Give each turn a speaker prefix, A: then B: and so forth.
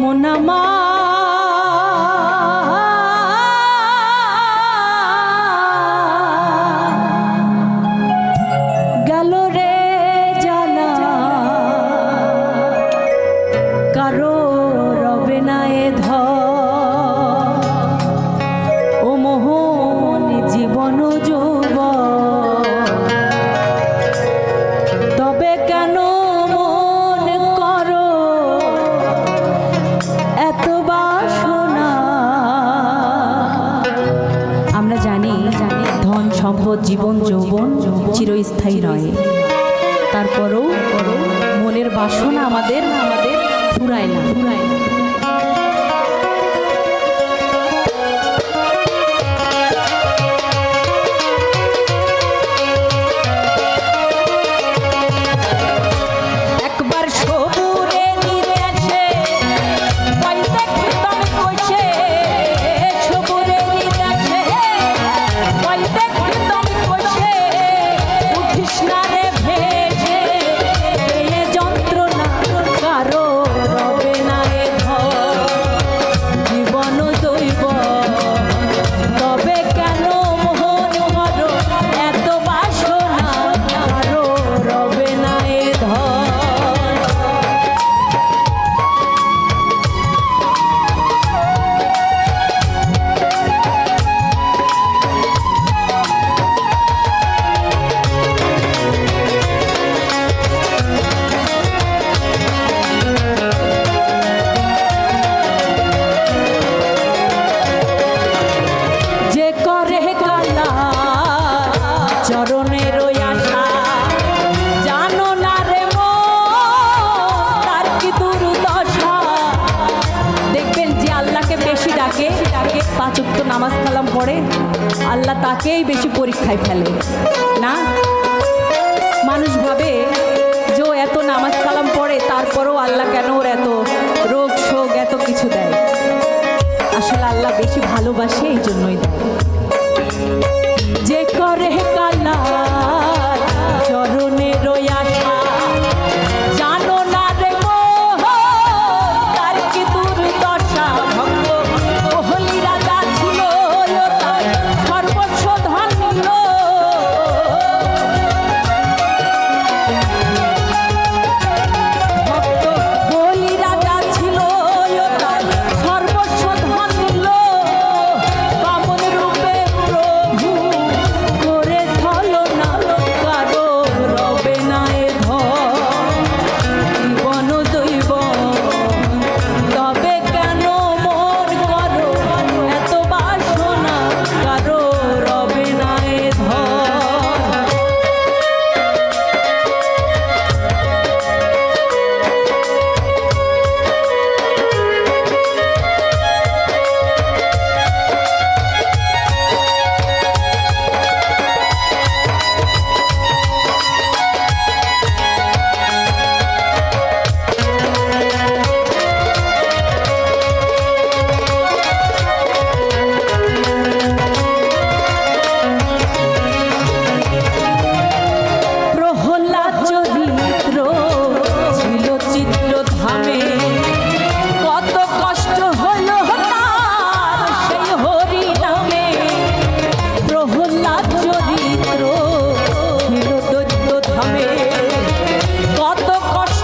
A: মোনামা গেল জীবন যৌবন চিরস্থায়ী নয় তারপরও মনের বাসনা আমাদের আমাদের ফুরায় না ফুরায় না। যে পাঁচক্ত নামাজ কালাম পড়ে, আল্লাহ তাকেই বেশি পরীক্ষায় ফেলে। না? মানুষ ভাবে, যে এত নামাজ কালাম পড়ে, তারপরেও আল্লাহ কেন ওর এত রোগ শোক এত কিছু দেয়? আসলে আল্লাহ বেশি ভালোবাসে এই জন্যই দেয়। যে করে কালা চরণ চরিত্র ছিল দৈত্য ধামে। কত কষ্ট